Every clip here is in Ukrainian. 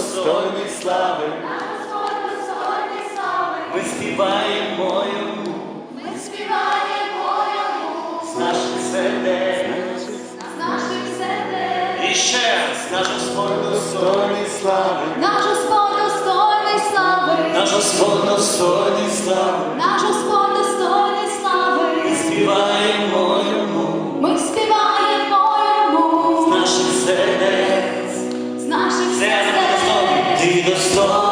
достойний слави, ми співаємо йому, ми співаємо йому з наших сердець, з наших сердець. І ще раз, наш Господь достойний слави, наш Господь достойний слави, наш Господь достойний слави. do the song.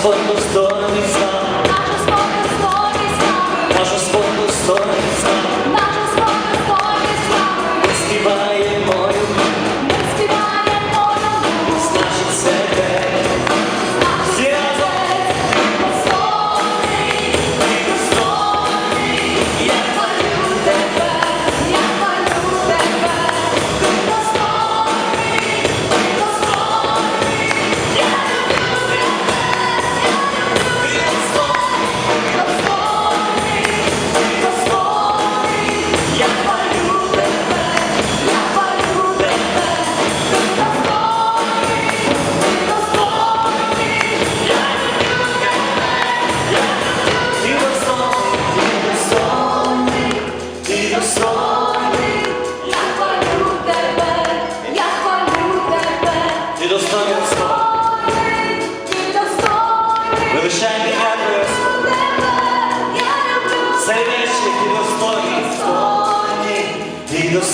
His wonders done,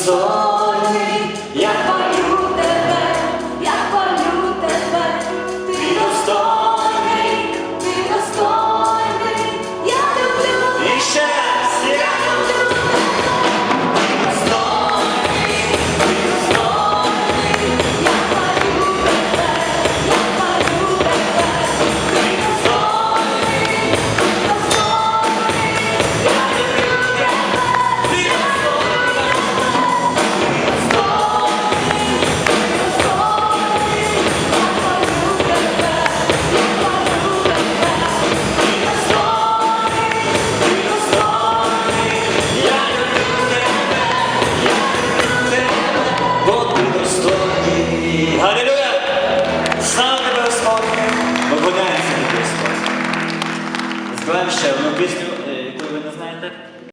서 поклоняємося до Господа. Збираємо ще.